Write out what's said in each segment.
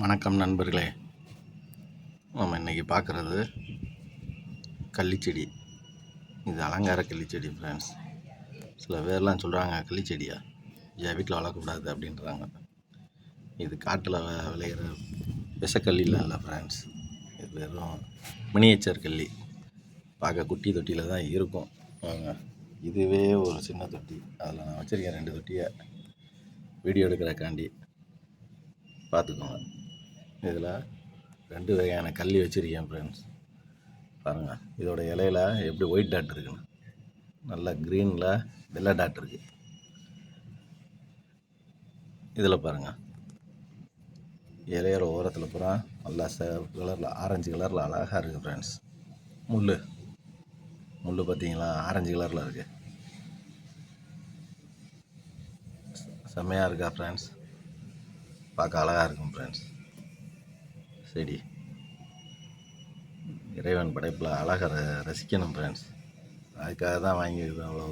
வணக்கம் நண்பர்களே. நம்ம இன்றைக்கி பார்க்குறது கள்ளிச்செடி. இது அலங்கார கள்ளிச்செடி ஃப்ரெண்ட்ஸ் சில பேர்லாம் சொல்கிறாங்க கள்ளிச்செடியா? என் வீட்டில் வளர்க்கக்கூடாது? அப்படின்றாங்க. இது காட்டில் விளையிற விஷக்கல்லியில் இல்லை ஃப்ரெண்ட்ஸ் இது வெறும் மினியேச்சர் கள்ளி. பார்க்க குட்டி தொட்டியில் தான் இருக்கும். இதுவே ஒரு சின்ன தொட்டி. அதில் நான் வச்சுருக்கேன் ரெண்டு தொட்டியை. வீடியோ எடுக்கிறக்காண்டி பார்த்துக்கோங்க. இதில் ரெண்டு வகையான கல்லி வச்சுருக்கேன் ஃப்ரெண்ட்ஸ் பாருங்கள் இதோட இலையில எப்படி ஒயிட் டாட் இருக்குன்னு. நல்லா க்ரீனில் வெள்ளை டாட் இருக்குது இதில் பாருங்கள் இலையோட ஓரத்தில் பூரா நல்லா சிவப்பு கலரில் ஆரஞ்சு கலரில் அழகாக இருக்குது ஃப்ரெண்ட்ஸ் முள் முள் பார்த்தீங்களா ஆரஞ்சு கலரில் இருக்குது செம்மையாக இருக்கா. ஃப்ரெண்ட்ஸ் பார்க்க அழகாக இருக்கும் ஃப்ரெண்ட்ஸ் செடி இறைவன் படைப்பில் அழகை ரசிக்கணும் ஃப்ரெண்ட்ஸ் அதுக்காக தான் வாங்கி அவ்வளோ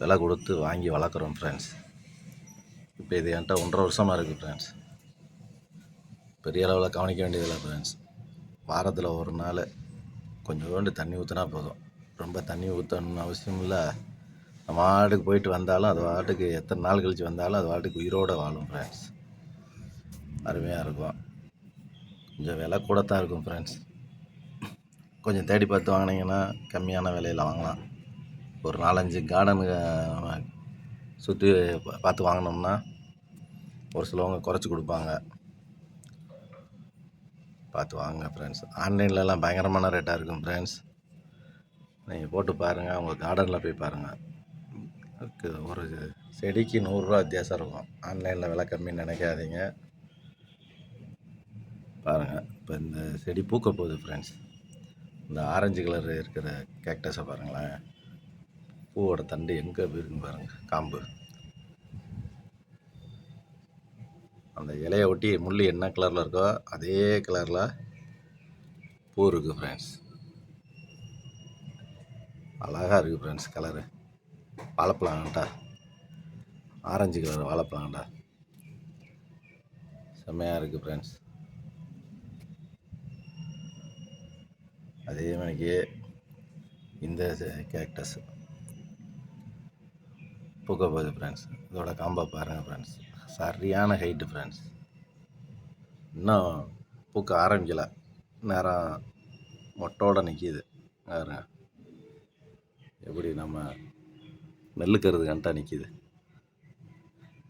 விலை கொடுத்து வாங்கி வளர்க்குறோம் ஃப்ரெண்ட்ஸ் இப்போ இது என்கிட்ட ஒன்றரை வருஷமாக இருக்குது ஃப்ரெண்ட்ஸ் பெரிய அளவில் கவனிக்க வேண்டியதில்லை ஃப்ரெண்ட்ஸ் வாரத்தில் ஒரு நாள் கொஞ்சோண்டு தண்ணி ஊற்றினா போதும். ரொம்ப தண்ணி ஊற்றணும்னு அவசியம் இல்லை. நம்ம ஆட்டுக்கு போயிட்டு வந்தாலும் அது வாட்டுக்கு எத்தனை நாள் கழித்து வந்தாலும் அது வாட்டுக்கு உயிரோடு வாழும் ஃப்ரெண்ட்ஸ் அருமையாக இருக்கும். கொஞ்சம் விலை கூட தான் இருக்கும் ஃப்ரெண்ட்ஸ் கொஞ்சம் தேடி பார்த்து வாங்கினீங்கன்னா கம்மியான விலையில் வாங்கலாம். ஒரு நாலஞ்சு கார்டனு சுற்றி பார்த்து வாங்கினோம்னா ஒரு சிலவங்க குறைச்சி கொடுப்பாங்க. பார்த்து வாங்க ஃப்ரெண்ட்ஸ் ஆன்லைன்லலாம் பயங்கரமான ரேட்டாக இருக்கும் ஃப்ரெண்ட்ஸ் நீங்கள் போட்டு பாருங்கள் உங்கள் கார்டனில் போய் பாருங்கள் ஒரு செடிக்கு நூறுரூவா வித்தியாசம் இருக்கும். ஆன்லைனில் விலை கம்மின்னு நினைக்காதீங்க. பாருங்கள் இப்போ இந்த செடி பூக்க போகுது ஃப்ரெண்ட்ஸ் இந்த ஆரஞ்சு கலர் இருக்கிற கேக்டஸை பாருங்களேன். பூவோட தண்டு எங்கே போயிருக்குன்னு பாருங்கள் காம்பு. அந்த இலையை ஒட்டி முள் என்ன கலரில் இருக்கோ அதே கலரில் பூ இருக்குது ஃப்ரெண்ட்ஸ் அழகாக இருக்குது ஃப்ரெண்ட்ஸ் கலரு வாழைப்பழங்கண்டா ஆரஞ்சு கலர் வாழைப்பழங்கண்டா செம்மையாக இருக்குது ஃப்ரெண்ட்ஸ் அதே மாதிரிக்கு இந்த கேக்டஸ் பூக்க போகுது ஃப்ரெண்ட்ஸ் இதோட காம்போ பாருங்கள் ஃப்ரெண்ட்ஸ் சரியான ஹைட்டு ஃப்ரெண்ட்ஸ் இன்னும் பூக்க ஆரம்பிக்கல. நேரம் மொட்டோட நிற்கிது பாருங்க. எப்படி நம்ம நெல்லுக்கிறது கண்டா நிற்கிது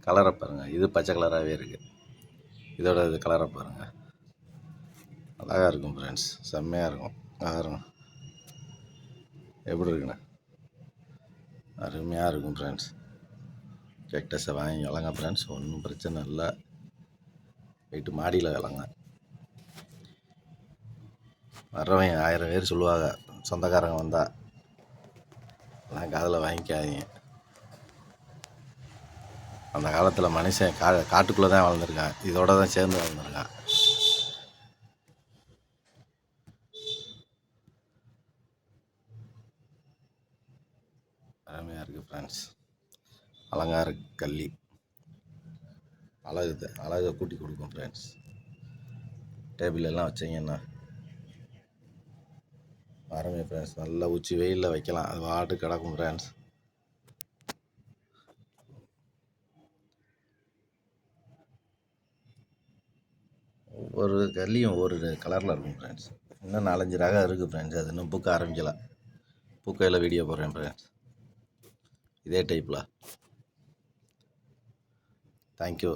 கலரை பாருங்கள் இது பச்சை கலராகவே இருக்குது இதோட இது கலரை பாருங்கள் அழகாக இருக்கும் ஃப்ரெண்ட்ஸ் செம்மையாக இருக்கும். பாருங்க எப்படி இருக்குண்ணே? அருமையாக இருக்கும் ஃப்ரெண்ட்ஸ் கேக்டஸை வாங்கி வளங்க ஃப்ரெண்ட்ஸ் ஒன்றும் பிரச்சனை இல்லை. போயிட்டு மாடியில் வளங்க வர்றவங்க ஆயிரம் பேர் சொல்லுவாங்க சொந்தக்காரங்க வந்தால் நான் காதில் வாங்கிக்காதீங்க. அந்த காலத்தில் மனுஷன் கா காட்டுக்குள்ளே தான் வளர்ந்துருக்கான். இதோட தான் சேர்ந்து வளர்ந்துருக்கான். அருமையாக இருக்குது ஃப்ரெண்ட்ஸ் அலங்கார கள்ளி. அழகு அழகை கூட்டி கொடுக்கும் ஃப்ரெண்ட்ஸ் டேபிள் எல்லாம் வச்சிங்கன்னா அருமை ஃப்ரெண்ட்ஸ் நல்லா உச்சி வெயிலில் வைக்கலாம். அது வாட்டு கிடக்கும் ஃப்ரெண்ட்ஸ் ஒவ்வொரு கல்லியும் ஒவ்வொரு கலரில் இருக்கும் ஃப்ரெண்ட்ஸ் இன்னும் நாலஞ்சு ரகம் இருக்குது ஃப்ரெண்ட்ஸ் அது இன்னும் பூக்க ஆரம்பிக்கல. பூக்கையில் வீடியோ போடுறேன் ஃப்ரெண்ட்ஸ் இதே டைப்பில் தேங்க்யூ